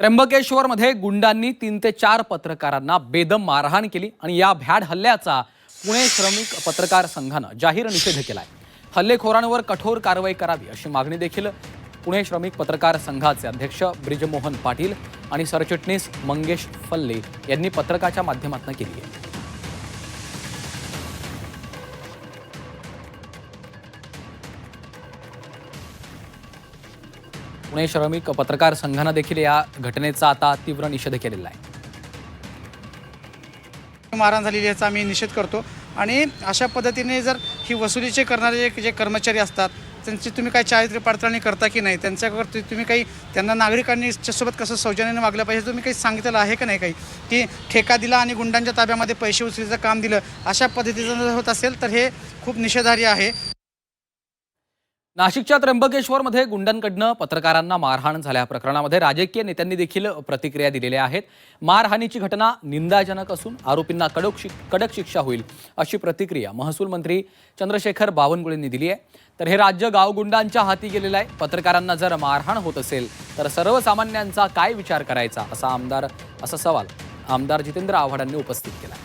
त्र्यंबकेश्वरमध्ये गुंडांनी तीन ते चार पत्रकारांना बेदम मारहाण केली आणि या भ्याड हल्ल्याचा पुणे श्रमिक पत्रकार संघानं जाहीर निषेध केला आहे हल्लेखोरांवर कठोर कारवाई करावी अशी मागणी देखील पुणे श्रमिक पत्रकार संघाचे अध्यक्ष ब्रिजमोहन पाटील आणि सरचिटणीस मंगेश फल्ले यांनी पत्रकाच्या माध्यमातून केली आहे. पुणे श्रमिक पत्रकार संघानं देखील या घटनेचा आता तीव्र निषेध केलेला आहे. मारहाण झालेली याचा आम्ही निषेध करतो. आणि अशा पद्धतीने जर ही वसुलीचे करणारे जे जे कर्मचारी असतात त्यांची तुम्ही काही चारित्र्य पडताळणी करता की नाही? त्यांच्याकडे तुम्ही काही त्यांना नागरिकांनी सोबत कसं सौजन्याने वागलं पाहिजे तुम्ही काही सांगितलेलं आहे का नाही काही? की ठेका दिला आणि गुंडांच्या ताब्यामध्ये पैसे उचलीचं काम दिलं अशा पद्धतीचं जर होत असेल तर हे खूप निषेधार्ह आहे. नाशिकच्या त्र्यंबकेश्वरमध्ये गुंडांकडनं पत्रकारांना मारहाण झाल्या. प्रकरणामध्ये राजकीय नेत्यांनी देखील प्रतिक्रिया दिलेल्या आहेत. मारहाणीची घटना निंदाजनक असून आरोपींना कडक शिक कडक शिक्षा होईल अशी प्रतिक्रिया महसूल मंत्री चंद्रशेखर बावनकुळेंनी दिली आहे. तर हे राज्य गावगुंडांच्या हाती गेलेलं आहे. पत्रकारांना जर मारहाण होत असेल तर सर्वसामान्यांचा काय विचार करायचा? असा आमदार असा सवाल आमदार जितेंद्र आव्हाडांनी उपस्थित केला.